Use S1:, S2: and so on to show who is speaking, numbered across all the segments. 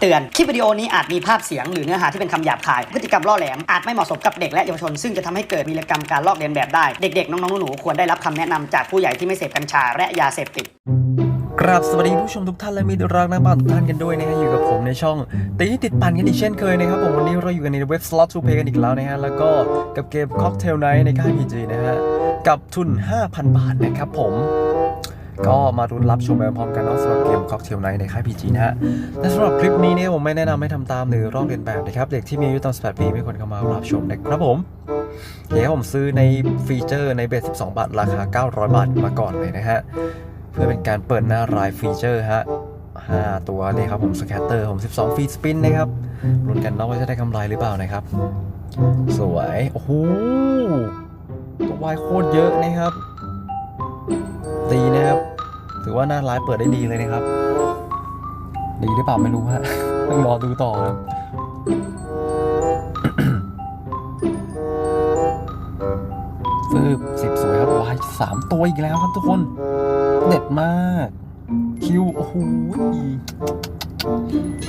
S1: เตือน คลิปวิดีโอนี้อาจมีภาพเสียงหรือเนื้อหาที่เป็นคำหยาบคาย พฤติกรรมล่อแหลม อาจไม่เหมาะสมกับเด็กและเยาวชน ซึ่งจะทำให้เกิดวีรกรรมการลอกเลียนแบบได้ เด็กๆ น้องๆ หนูๆ ควรได้รับคำแนะนำจากผู้ใหญ่ที่ไม่เสพกัญชาและยาเสพติด
S2: กราบสวัสดีผู้ชมทุกท่านและมิตรรักนักบ้านทุกท่านกันด้วยนะฮะอยู่กับผมในช่องตีติดปันกันอีกเช่นเคยนะครับผมวันนี้เราอยู่กันในเว็บ slot to play กันอีกแล้วนะฮะแล้วก็กับเกม Cocktail Night ในค่าย PG นะฮะกับทุน 5,000 บาทนะครับผม ก็มารุนรับชมไปพร้อมกันเนาะสำหรับเกม Cocktail Night ในค่าย PG นะฮะและสำหรับคลิปนี้เนี่ยผมไม่แนะนำให้ทำตามหรือลอกเลียนแบบนะครับ เด็กที่มีอายุต่ำกว่า18ปีไม่ควรเข้ามารับชมนะครับผมเดี๋ยวผมซื้อในฟีเจอร์ในเบส12 บาท ราคา 900 บาทมาก่อนเลยนะฮะ เพื่อเป็นการเปิดหน้ารายฟีเจอร์ฮะ5ตัวนี่ครับผมสแคตเตอร์ผม 12 ฟีสปินนะครับรุ้นกันเนาะว่าจะได้กำไรหรือเปล่านะครับ สวย โอ้โหตัววายโคตรเยอะนะครับดีนะครับ ถือว่าหน้าร้ายเปิดได้ดีเลยนะครับ ดีหรือเปล่าไม่รู้ฮะต้องรอดูต่อครับฟืบสิบสวยครับวายสามตัวอีกแล้วครับทุกคน เด็ดมาก คิว โอ้โห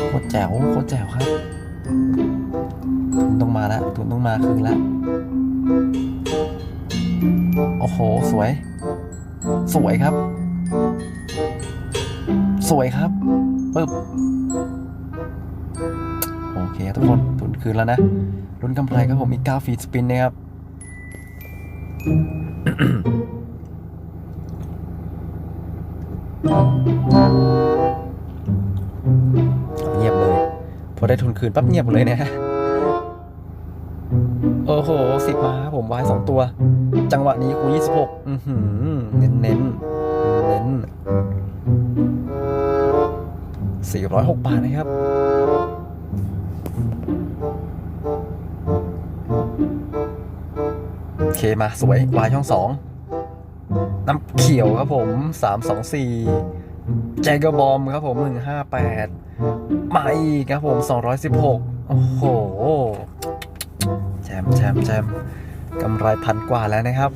S2: โคตรแจ๋วโคตรแจ๋วครับทุนต้องมาแล้วทุนต้องมาคืนละโอ้โห สวย สวยครับ สวยครับปึ๊บโอเคทุกคนทุนคืนแล้วนะรุ่นกำไรครับผมอีก9ฟีดสปินนะครับเงียบเลย พอได้ทุนคืนปั๊บเงียบหมดเลยนี่ยโอ้โหสิบมาครับผมวายสองตัว จังหวะนี้คูยี่สิบหกเน้นเน้นเน้น สี่ร้อยหกบาทนะครับ โอเคมาสวย วายช่องสองน้ำเขียวครับผมสามสองสี่แจกบอมครับผมหนึ่งห้าแปดมาอีกครับผมสองร้อยสิบหกโอ้โห แจมแจมแจมกำไรพันกว่าแล้วนะครับ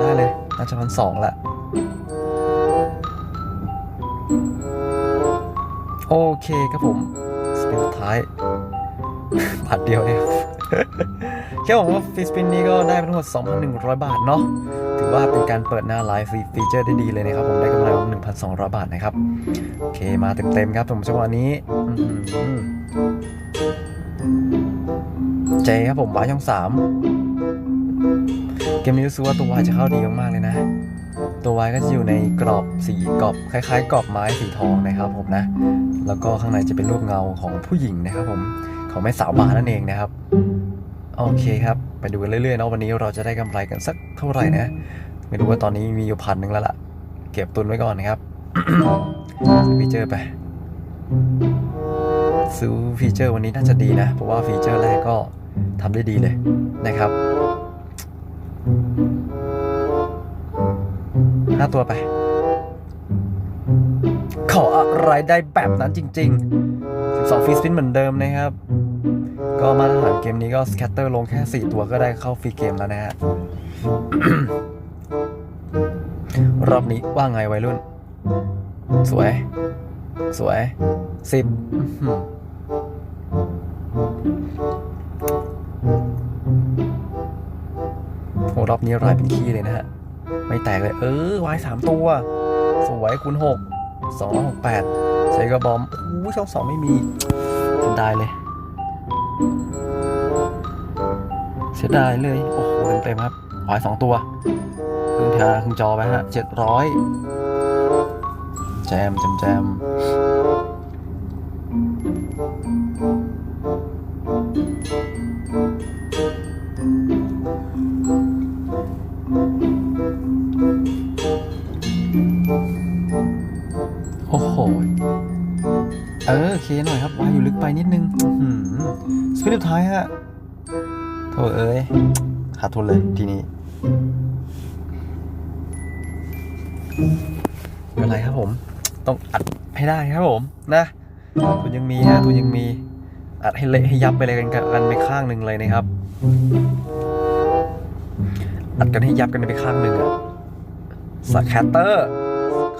S2: ได้เลย น่าจะพันสองละ โอเคครับผมสเปนสุดท้ายบาทเดียวเนี่ยแค่บอกว่าฟิสปินนี้ก็ได้ไปทั้งหมด 2,100 บาทเนาะถือว่าเป็นการเปิดหน้าไลฟ์ฟีเจอร์ได้ดีเลยนะครับ ผมได้กำไรมา1,200 บาทนะครับ โอเคมาเต็มๆครับผมจังหวะนี้เจครับผมวายช่องสามเกมนี้รู้สึกว่าตัววายจะเข้าดีมากๆเลยนะ ตัววายก็จะอยู่ในกรอบสีกรอบคล้ายๆ กรอบไม้สีทองนะครับผมนะ แล้วก็ข้างในจะเป็นรูปเงาของผู้หญิงนะครับผมของแม่สาวบานั่นเองนะครับโอเคครับไปดูกันเรื่อยๆเนาะวันนี้เราจะได้กำไรกันสักเท่าไหร่นะไม่รู้ว่าตอนนี้มีอยู่พันหนึ่งแล้วล่ะ เก็บตุนไว้ก่อนนะครับซื้อฟีเจอร์ไปซื้อฟีเจอร์วันนี้น่าจะดีนะ เพราะว่าฟีเจอร์แรกก็ทำได้ดีเลยนะครับห้าตัวไป ออะไรได้แบบนั้นจริง ๆ 12ฟีสปินเหมือนเดิมนะครับ ก็มาตรฐานเกมนี้ก็สแคตเตอร์ลงแค่ 4 ตัวก็ได้เข้าฟรีเกมแล้วนะฮะ รอบนี้ว่าไงวัยรุ่น สวย สวยสิบโหรอบนี้รายเป็นขี้เลยนะฮะ ไม่แตกเลย เออวายสามตัว สวยคูณหก สองหกแปดใช้กระบอมโอ้ช่องสองไม่มีเสียดายเลย เสียดายเลย โอ้โหเต็มๆครับหอยสองตัวครึ่งทางครึ่งจอไปฮะเจ็ดร้อยแจมแจมแจม หเออเคหน่อยครับวายอยู่ลึกไปนิดนึงอื้อหือสปินสุดท้ายฮะโถเอ้ยขาดทุนเลยทีนี้ไม่เป็นไรครับผม ต้องอัดให้ได้ครับผมนะทุนยังมีฮะทุนยังมีอัดให้เละให้ยับไปเลยกันกันไปข้างหนึ่งเลยนะครับ อัดกันให้ยับกันไปข้างหนึ่งอะสแคตเตอร์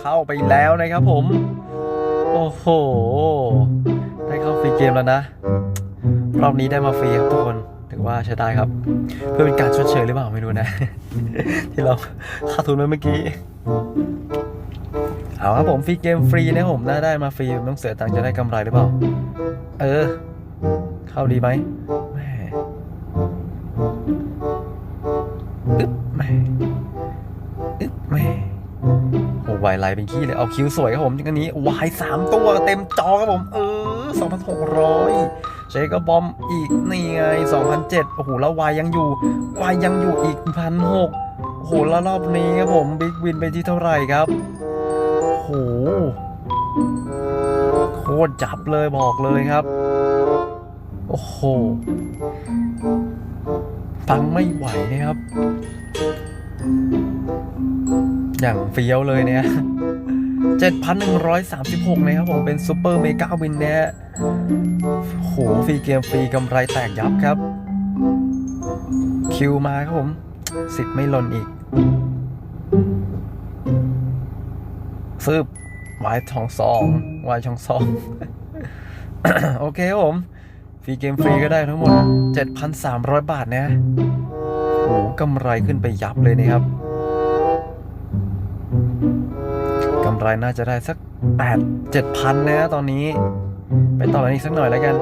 S2: เข้าไปแล้วนะครับผม โอ้โห ได้เข้าฟรีเกมแล้วนะ รอบนี้ได้มาฟรีครับทุกคน ถือว่าใช้ได้ครับ เพื่อเป็นการชดเชยหรือเปล่าไม่รู้นะ ที่เราขาดทุนไปเมื่อกี้ เอาครับผมฟรีเกมฟรีนะผมได้ได้มาฟรีไม่ต้องเสียตังค์จะได้กำไรหรือเปล่า เออ เข้าดีไหม ลเป็นขี้เลยเอาคิวสวยครับผมอันนี้วายสามตัวเต็มจอครับผมเออสองพันหกร้อยเชก็บอมอีกนี่ไงสองพันเจ็ดโอ้โหแล้ววายยังอยู่วายยังอยู่อีกพันหกโอ้โหแล้วรอบนี้ครับผมบิ๊กวินไปที่เท่าไหร่ครับโอ้โหโคตรจับเลยบอกเลยครับ โอ้โหฟังไม่ไหวนะครับ อย่างเฟี้ยวเลยเนี่ย7,136นะครับผมเป็นซูเปอร์เมกาวินเนี่ยโหฟรีเกมฟรีกำไรแตกยับครับ คิวมาครับผมสิบไม่หล่นอีกซืบวายทองสองวายช่องสองโอเคครับผม ฟรีเกมฟรีก็ได้ทั้งหมด 7,300 บาทนะโหกำไรขึ้นไปยับเลยนะครับ กำไรน่าจะได้สัก8 7,000นะตอนนี้ ไปต่อกันอีกสักหน่อยแล้วกัน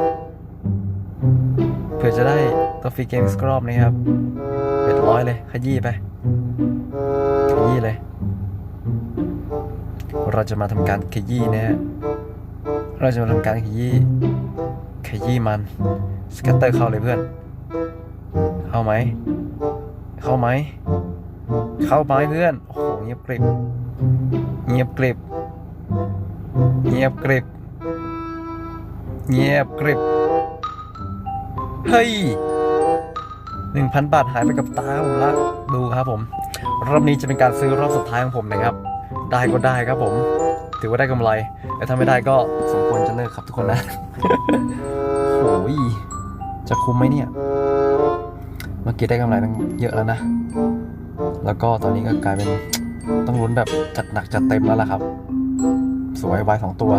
S2: เผื่อจะได้ตัวฟรีเกมสกรอบนะครับเป็ดร้อยเลย ขยี้ไป ขยี้เลย เราจะมาทำการขยี้นะฮะเราจะมาทำการขยี้ขยี้มันสแกตเตอร์เข้าเลยเพื่อน เข้าไหม เข้าไหม เข้าไหมเพื่อน โอ้โหเงียบกริบ เงียบกริบ เงียบกริบ เงียบกริบ เฮ้ยหนึ่งพันบาทหายไปกับตาผมละ ดูครับผม รอบนี้จะเป็นการซื้อรอบสุดท้ายของผมนะครับ ได้ก็ได้ครับผม ถือว่าได้กำไร แต่ถ้าไม่ได้ก็สมควรจะเลิกครับทุกคนนะโอ้ยจะคุ้มไหมเนี่ย เมื่อกี้ได้กำไรตั้งเยอะแล้วนะ แล้วก็ตอนนี้ก็กลายเป็น ต้องลุ้นแบบจัดหนักจัดเต็มแล้วล่ะครับ สวยวายสองตัว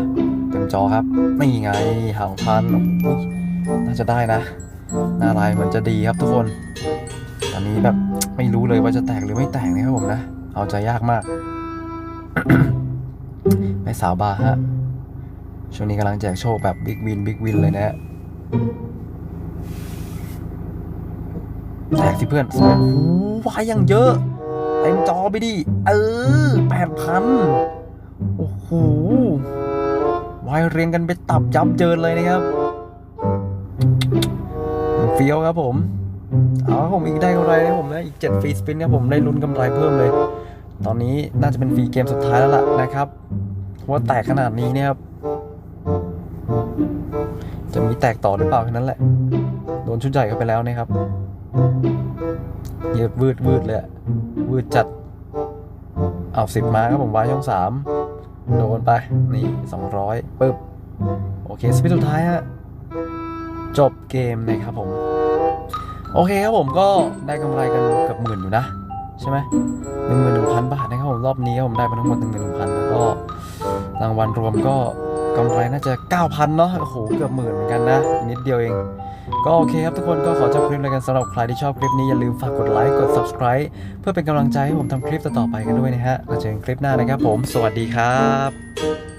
S2: เต็มจอครับนี่ไงห่างพันน่าจะได้นะ หน้าลายเหมือนจะดีครับทุกคน ตอนนี้แบบไม่รู้เลยว่าจะแตกหรือไม่แตกนะครับผมนะ เอาใจยากมากแม่สาวบาฮะ ช่วงนี้กำลังแจกโชคแบบบิ๊กวินบิ๊กวินเลยนะฮะแจกสิเพื่อนสวยโอ้ายยังเยอะ ต็มจอไปดิ เออแปดพันโอ้โหวายเรียงกันไปตับยับเจินเลยนะครับเฟี้ยวครับผมเอาผมอีกได้กำไรนะผมนะอีก 7 ฟรีสปินครับผมได้ลุ้นกำไรเพิ่มเลย ตอนนี้น่าจะเป็นฟรีเกมสุดท้ายแล้วล่ะนะครับว่าแตกขนาดนี้เนี่ยครับ จะมีแตกต่อหรือเปล่าแค่นั้นแหละ โดนชุดใหญ่เข้าไปแล้วนะครับ เยืดวืดวืดเลยวืดจัด เอาสิบมาครับผมวายช่องสามโดนไป นี่สองร้อยปึ๊บ โอเค สปินสุดท้ายฮะ จบเกมนะครับผม โอเคครับผมก็ได้กำไรกันเกือบหมื่นอยู่นะ ใช่ไหมหนึ่งหมื่นหนึ่งพันบาทนะครับผม รอบนี้ผมได้มาทั้งหมดหนึ่งหมื่นหนึ่งพันแล้วก็รางวัลรวมก็ กำไรน่าจะ 9,000 เนาะโอ้โห เกือบหมื่นเหมือนกันนะนิดเดียวเอง ก็โอเคครับทุกคนก็ขอจบคลิปเลยกันสำหรับใครที่ชอบคลิปนี้ อย่าลืมฝากกดไลค์กด subscribe เพื่อเป็นกำลังใจให้ผมทำคลิปต่อๆไปกันด้วยนะฮะเราเจอกันคลิปหน้านะครับผม สวัสดีครับ